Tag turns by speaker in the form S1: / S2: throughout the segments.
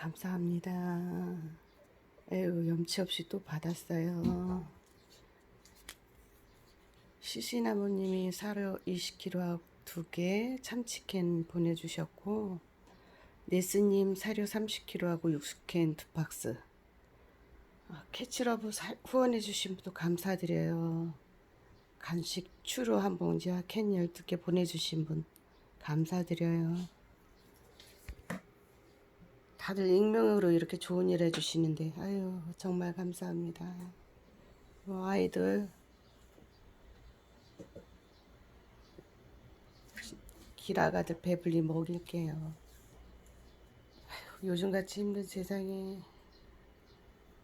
S1: 감사합니다. 에휴, 염치 없이 또 받았어요. 시시나무님이 사료 20kg 두 개, 참치캔 보내주셨고, 네스님 사료 30kg하고 육수캔 두 박스. 아, 캐치러브 사- 후원해주신 분도 감사드려요. 간식 추루 한 봉지와 캔 12개 보내주신 분 감사드려요. 다들 익명으로 이렇게 좋은 일 해주시는데 아유 정말 감사합니다. 뭐 아이들 길아가들 배불리 먹일게요. 아유, 요즘같이 힘든 세상에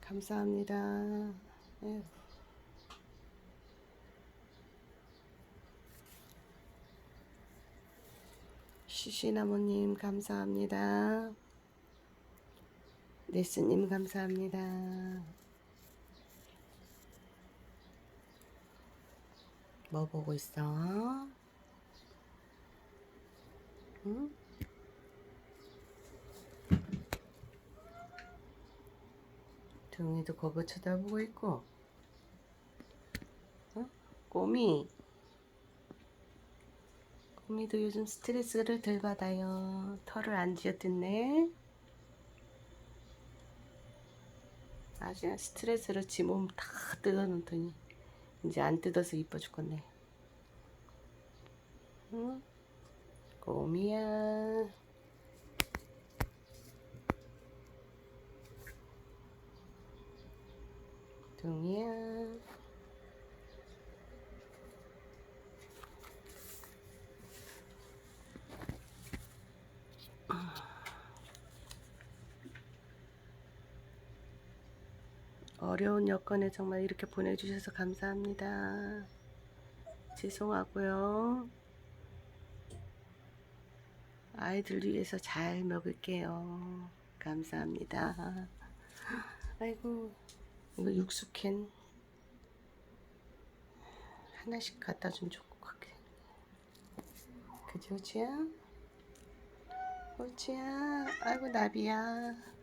S1: 감사합니다. 아유. 시시나무님 감사합니다. 네스님 감사합니다. 뭐 보고 있어? 응? 등이도 거거 쳐다보고 있고 어? 꼬미 꼬미도 요즘 스트레스를 덜 받아요 털을 안 쥐어뜯네 아주 스트레스로 지 몸 다 뜯어놓더니 이제 안 뜯어서 이뻐 죽겠네. 응? 꼬미야. 둥이야 어려운 여건에 정말 이렇게 보내주셔서 감사합니다. 죄송하고요. 아이들 위해서 잘 먹을게요. 감사합니다. 아이고, 이거 육수캔 하나씩 갖다 주면 같긴 해. 그지, 호치야? 호치야? 아이고, 나비야.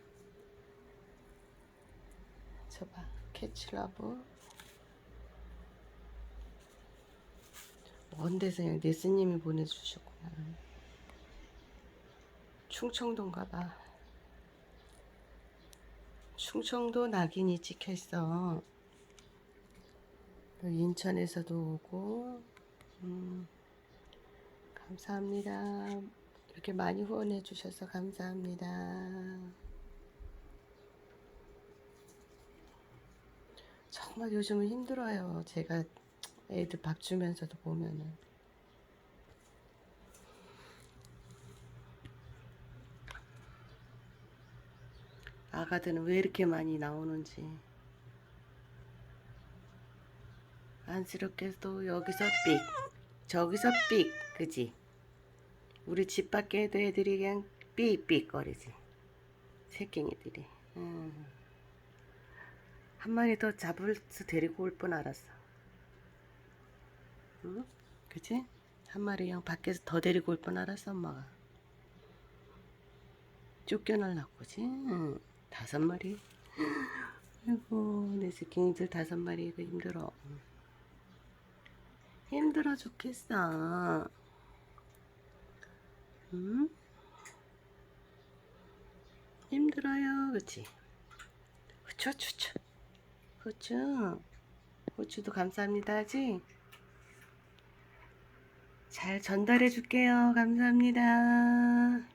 S1: 저봐, 캐치러브. 먼 데서 그냥 네스님이 보내주셨구나. 충청도인가 봐. 충청도 낙인이 찍혀 있어. 또 인천에서도 오고, 음, 감사합니다. 이렇게 많이 후원해 주셔서 감사합니다. 정말 요즘은 힘들어요. 제가 애들 밥 주면서도 보면은. 아가들은 왜 이렇게 많이 나오는지. 안쓰럽게도 여기서 삑, 저기서 삑, 그지? 우리 집 밖에 도 애들이 그냥 삑삑거리지. 새끼니들이. 음. 한 마리 더 잡을서 데리고 올 뻔 알았어. 응? 그치? 한 마리 그냥 밖에서 더 데리고 올 뻔 알았어, 엄마가. 쫓겨날라고, 그지? 응. 다섯 마리. 아이고, 내 새끼들 다섯 마리 이거 힘들어. 힘들어 죽겠어. 응? 힘들어요, 그치? 후추, 후추. 후추. 후추도 감사합니다, 하지? 잘 전달해 줄게요. 감사합니다.